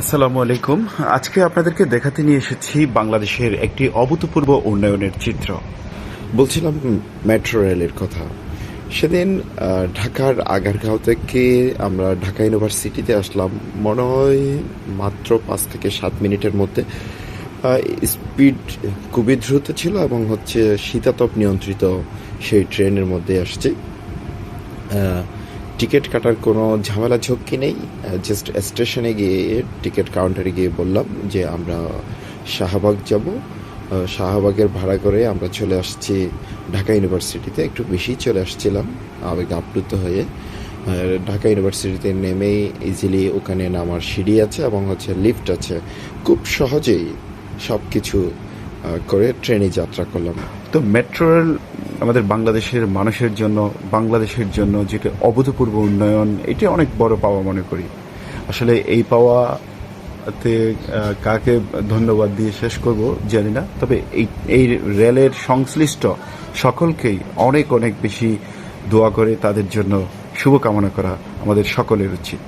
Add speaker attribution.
Speaker 1: আসসালামু আলাইকুম। আজকে আপনাদেরকে দেখাতে নিয়ে এসেছি বাংলাদেশের একটি অভূতপূর্ব উন্নয়নের চিত্র।
Speaker 2: বলছিলাম মেট্রো রেলের কথা। সেদিন ঢাকার আগারগাঁও থেকে আমরা ঢাকা ইউনিভার্সিটিতে আসলাম। মনে হয় মাত্র পাঁচ থেকে সাত মিনিটের মধ্যে। স্পিড খুবই দ্রুত ছিল এবং হচ্ছে শীতাতপ নিয়ন্ত্রিত সেই ট্রেনের মধ্যে আসছি। টিকিট কাটার কোনো ঝামেলা ঝক্কি নেই। জাস্ট স্টেশনে গিয়ে টিকিট কাউন্টারে গিয়ে বললাম যে আমরা শাহবাগ যাব। শাহবাগের ভাড়া করে আমরা চলে আসছি ঢাকা ইউনিভার্সিটিতে। একটু বেশি চলে আসছিলাম আবেগ আপ্লুত হয়ে। ঢাকা ইউনিভার্সিটিতে নেমেই ইজিলি ওখানে নামার সিঁড়ি আছে এবং হচ্ছে লিফট আছে। খুব সহজেই সব কিছু করে ট্রেনে যাত্রা করলাম।
Speaker 1: তো মেট্রো আমাদের বাংলাদেশের মানুষের জন্য, বাংলাদেশের জন্য যেটা অভূতপূর্ব উন্নয়ন, এটা অনেক বড় পাওয়া মনে করি। আসলে এই পাওয়াতে কাকে ধন্যবাদ দিয়ে শেষ করব জানি না, তবে এই এই রেলের সংশ্লিষ্ট সকলকেই অনেক অনেক বেশি দোয়া করে তাদের জন্য শুভকামনা করা আমাদের সকলের উচিত।